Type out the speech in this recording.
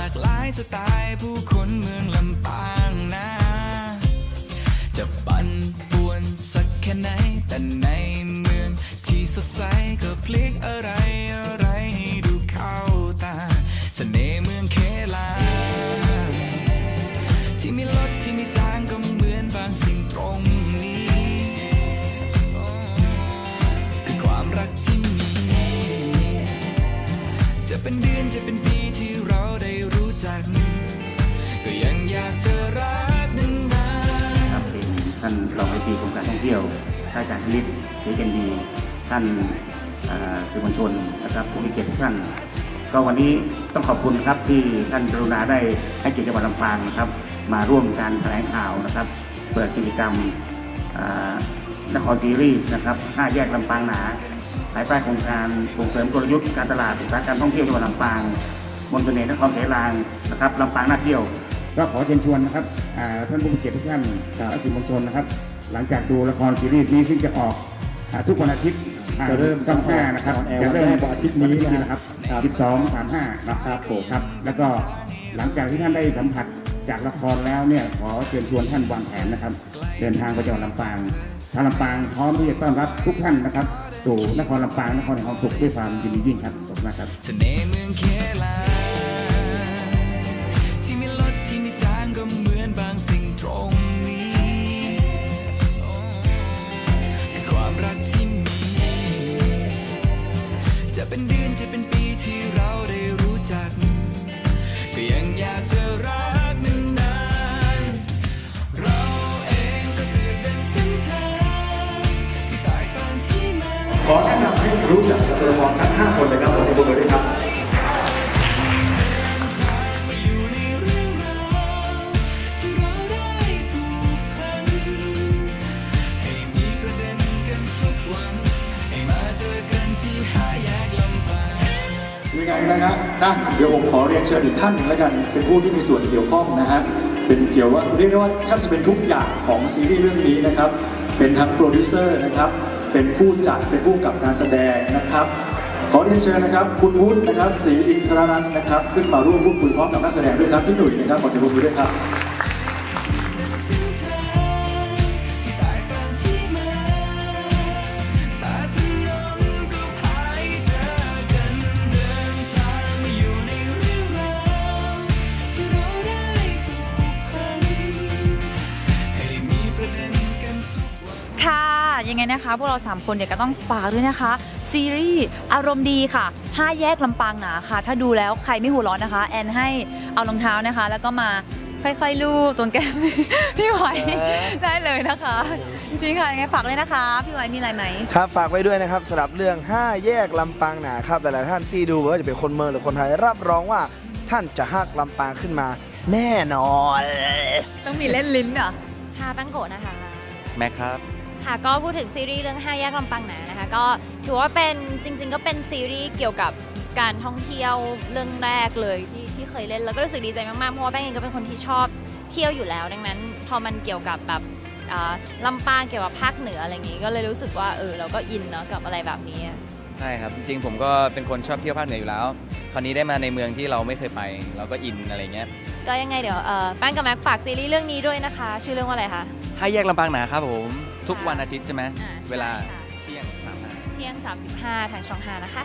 ากหลายสไตล์ผู้คนเมืองลำปางนะ จะปั่นป่วนสักแค่ไหน แต่ในเมืองที่สดใสก็พลิกอะไรอะไรให้ดูเข้าตาเสน่ห์เมืองเคลา ที่มีรถที่มีจางก็เหมือนบางสิ่งตรงนี้ คือความรักที่มี จะเป็นเดือนจะเป็นปีที่เราได้ จัก ก็ยังอยากจะรักนานครับเป็นท่านรองอธิบดีกรมการท่องเที่ยวท่านอาจารย์ชลิตหรือกันดี ท่านอ่อสื่อมวลชนนะครับผู้มีเกียรติทุกท่าน ก็วันนี้ต้องขอบคุณครับที่ท่านกรุณาได้ให้เกียรติจังหวัดลำปางนะครับ มาร่วมการแถลงข่าวนะครับ เปิดกิจกรรมอ่อนครซีรีส์นะครับห้าแยกลำปางหนาภายใต้โครงการส่งเสริมกลยุทธ์การตลาดอุตสาหกรรมท่องเที่ยวจังหวัดลำปาง มนต์เสน่ห์นครเทลางนะครับลำปางน่าเที่ยว ก็ขอเชิญชวนนะครับอ่าท่านผู้มีเกียรติทุกท่านและสื่อมวลชนนะครับ หลังจากดูละครซีรีส์นี้ซึ่งจะออกอ่าทุกวันอาทิตย์ทางจะเริ่มช่องห้านะครับออนแอร์จะเริ่มวันแรกวันอาทิตย์นี้นะนะครับครับ 12 35นะครับผมครับ แล้วก็หลังจากที่ท่านได้สัมผัสจากละครแล้วเนี่ยขอเชิญชวนท่านวางแผนนะครับ เดินทางไปจังหวัดลำปางชาวลำปางพร้อมที่จะต้อนรับทุกท่านนะครับ สู่นครลำปางนครแห่งความสุขด้วยความยินดียิ่งครับขอบคุณ มากครับเสน่ห์เมืองเคลาที่มีรถที่มีจางก็เหมือนบางสิ่งตรงนี้คือความรักที่มี จะเป็นเดือนจะเป็นปีที่เราได้รู้จัก ก็ยังอยากจะรักนานๆเราเองก็เปรียบเป็นเส้นทางที่แตกต่างที่มา ขอแนะนำให้รู้จักกับตัวละครทั้ง 5 คนเลยครับ ยังไงนะครับนะเดี๋ยวผมขอเรียนเชิญอีกท่านหนึ่งแล้วกัน เป็นผู้ที่มีส่วนเกี่ยวข้องนะฮะ เป็นเกี่ยวว่าเรียกได้ว่าแทบจะเป็นทุกอย่างของซีรีส์เรื่องนี้นะครับ เป็นทั้งโปรดิวเซอร์นะครับ เป็นผู้จัด เป็นผู้กำกับการแสดงนะครับ ขอเรียนเชิญนะครับ คุณวุฒินะครับศรีอินทรรัตน์นะครับ ขึ้นมาร่วมพูดคุยพร้อมกับนักแสดงด้วยครับพี่หนุ่ยนะครับ ขอเสียงปรบมือด้วยครับ ยังไงนะคะ พวกเรา 3 คนเดี๋ยวก็ต้องฝากด้วยนะคะ ซีรีส์อารมณ์ดีค่ะ5แยกลำปางหนาค่ะ ถ้าดูแล้วใครไม่หัวร้อนนะคะ แอนให้เอารองเท้านะคะ แล้วก็มาค่อยๆลูบตรงแก้ม พี่ไหวได้เลยนะคะ จริงๆค่ะยังไงฝากเลยนะคะ พี่ไหวมีอะไรไหม ครับฝากไว้ด้วยนะครับสำหรับเรื่อง 5 แยกลำปางหนาครับหลายๆท่านที่ดูไม่ว่าจะเป็นคนเมืองหรือคนไทยรับรองว่าท่านจะฮักลำปางขึ้นมาแน่นอน ต้องมีเล่นลิ้นเหรอค่ะแป้งโกะนะคะ แม็กครับ ค่ะก็พูดถึงซีรีส์เรื่อง5แยกลำปางหนานะคะก็ถือว่าเป็นจริง ๆ ก็เป็นซีรีส์เกี่ยวกับการท่องเที่ยวเรื่องแรกเลยที่ที่เคยเล่นแล้วก็รู้สึกดีใจมากๆเพราะว่าแป้งเองก็เป็นคนที่ชอบเที่ยวอยู่แล้ว ดังนั้นพอมันเกี่ยวกับแบบอ่าลำปางเกี่ยวกับภาคเหนืออะไรอย่างงี้ ก็เลยรู้สึกว่าเออเราก็อินเนาะกับอะไรแบบนี้ ใช่ครับจริงๆผมก็เป็นคนชอบเที่ยวภาคเหนืออยู่แล้ว คราวนี้ได้มาในเมืองที่เราไม่เคยไปเราก็อินอะไรเงี้ยก็ยังไงเดี๋ยวเอ่อแป้งกับแม็กฝากซีรีส์เรื่องนี้ด้วยนะคะ ชื่อเรื่องว่าอะไรคะให้แยกลำปางหนาครับผม ทุกวันอาทิตย์ใช่ไหม อ่าใช่เวลาค่ะ เที่ยงสามนาเที่ยง 35 ทางช่อง 5 นะคะ